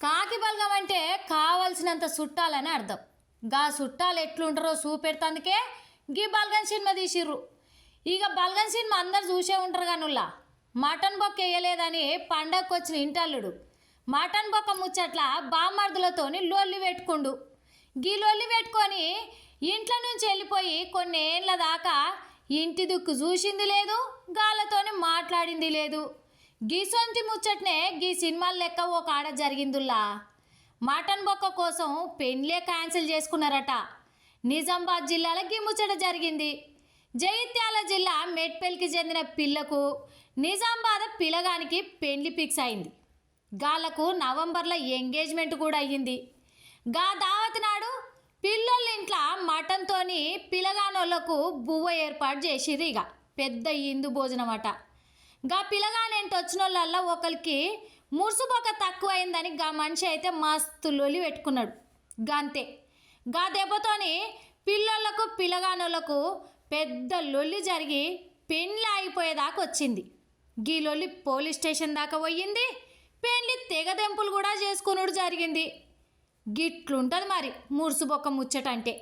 కాకి బలగం అంటే కావలసినంత చుట్టాలని అర్థం. గా చుట్టాలు ఎట్లుంటారో చూపెడతందుకే గీ బల్గన్ సినిమా తీసిర్రు. ఇక బల్గన్ సినిమా అందరు చూసే ఉంటారు కానుల్లా మటన్ బొక్క వేయలేదని పండగకు వచ్చిన ఇంటల్లుడు. మటన్ బొక్క ముచ్చట్ల బామ్మర్దులతోని లొల్లి పెట్టుకుండు. గీ లొల్లి పెట్టుకొని ఇంట్లో నుంచి వెళ్ళిపోయి కొన్ని దాకా ఇంటి దుక్కు చూసింది లేదు గాలతోని మాట్లాడింది లేదు. గీ సొంతి ముచ్చట్నే గీ సినిమాలు లెక్క ఒక ఆడ జరిగిందుల్లా. మటన్ బొక్క కోసం పెళ్ళే క్యాన్సిల్ చేసుకున్నారట. నిజామాబాద్ జిల్లాలో గీ ముచ్చట జరిగింది. జగిత్యాల జిల్లా మెట్పల్లికి చెందిన పిల్లకు నిజామాబాద్ పిల్లగానికి పెళ్ళి ఫిక్స్ అయింది. గాలకు నవంబర్లో ఎంగేజ్మెంట్ కూడా అయ్యింది. గా దావతి నాడు పిల్లోళ్ళ ఇంట్లో మటన్తోని పిల్లగానోళ్ళకు బువ్వ ఏర్పాటు చేసేది ఇక పెద్ద ఇందు భోజనం అట గా పిలగానేంటి వచ్చిన వాళ్ళల్లో ఒకరికి మురుసుబొక్క తక్కువైందని గా మనిషి అయితే మస్తు లొలి పెట్టుకున్నాడు. గంతే. గా దెబ్బతోని పిల్లలకు పిల్లగానోళ్ళకు పెద్ద లొల్లి జరిగి పెండ్లి ఆగిపోయేదాకా వచ్చింది. గీ లొల్లి పోలీస్ స్టేషన్ దాకా పోయింది. పెండ్లి తెగదెంపులు కూడా చేసుకునుడు జరిగింది. గిట్లుంటుంది మరి మురుసుబొక్క ముచ్చట అంటే